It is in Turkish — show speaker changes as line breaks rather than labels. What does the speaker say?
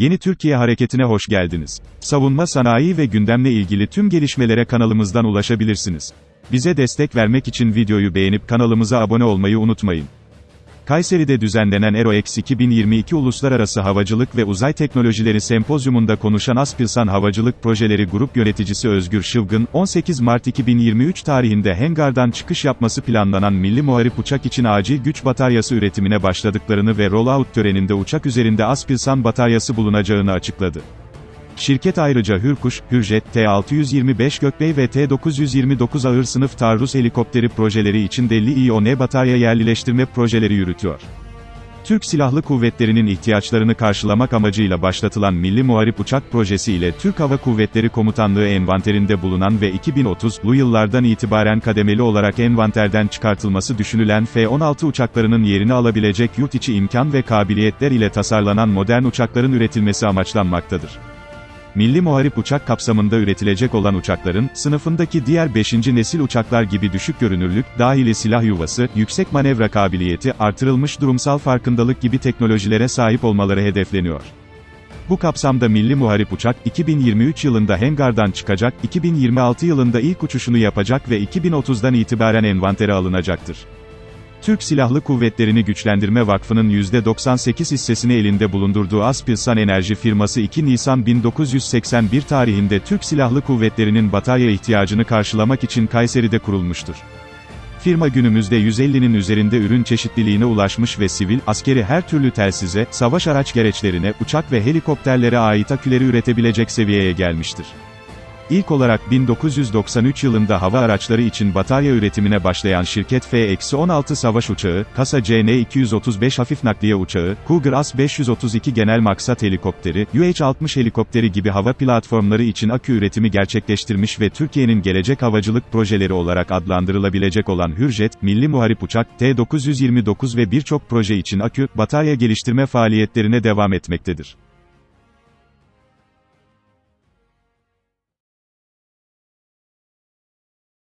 Yeni Türkiye Hareketi'ne hoş geldiniz. Savunma sanayi ve gündemle ilgili tüm gelişmelere kanalımızdan ulaşabilirsiniz. Bize destek vermek için videoyu beğenip kanalımıza abone olmayı unutmayın. Kayseri'de düzenlenen AeroX 2022 Uluslararası Havacılık ve Uzay Teknolojileri Sempozyumunda konuşan Aspilsan Havacılık Projeleri Grup Yöneticisi Özgür Şıvgın, 18 Mart 2023 tarihinde hangardan çıkış yapması planlanan Milli Muharip Uçak için acil güç bataryası üretimine başladıklarını ve rollout töreninde uçak üzerinde Aspilsan bataryası bulunacağını açıkladı. Şirket ayrıca Hürkuş, Hürjet, T-625 Gökbey ve T-929 ağır sınıf taarruz helikopteri projeleri için de Li-ion batarya yerlileştirme projeleri yürütüyor. Türk Silahlı Kuvvetleri'nin ihtiyaçlarını karşılamak amacıyla başlatılan Milli Muharip Uçak Projesi ile Türk Hava Kuvvetleri Komutanlığı envanterinde bulunan ve 2030'lu yıllardan itibaren kademeli olarak envanterden çıkartılması düşünülen F-16 uçaklarının yerini alabilecek yurt içi imkan ve kabiliyetler ile tasarlanan modern uçakların üretilmesi amaçlanmaktadır. Milli Muharip Uçak kapsamında üretilecek olan uçakların, sınıfındaki diğer 5. nesil uçaklar gibi düşük görünürlük, dahili silah yuvası, yüksek manevra kabiliyeti, artırılmış durumsal farkındalık gibi teknolojilere sahip olmaları hedefleniyor. Bu kapsamda Milli Muharip Uçak, 2023 yılında hangardan çıkacak, 2026 yılında ilk uçuşunu yapacak ve 2030'dan itibaren envantere alınacaktır. Türk Silahlı Kuvvetleri'ni Güçlendirme Vakfı'nın %98 hissesini elinde bulundurduğu Aspilsan Enerji firması 2 Nisan 1981 tarihinde Türk Silahlı Kuvvetleri'nin batarya ihtiyacını karşılamak için Kayseri'de kurulmuştur. Firma günümüzde 150'nin üzerinde ürün çeşitliliğine ulaşmış ve sivil, askeri her türlü telsize, savaş araç gereçlerine, uçak ve helikopterlere ait aküleri üretebilecek seviyeye gelmiştir. İlk olarak 1993 yılında hava araçları için batarya üretimine başlayan şirket F-16 savaş uçağı, Kasa CN-235 hafif nakliye uçağı, Cougar AS-532 genel maksat helikopteri, UH-60 helikopteri gibi hava platformları için akü üretimi gerçekleştirmiş ve Türkiye'nin gelecek havacılık projeleri olarak adlandırılabilecek olan Hürjet, Milli Muharip Uçak, T-929 ve birçok proje için akü, batarya geliştirme faaliyetlerine devam etmektedir.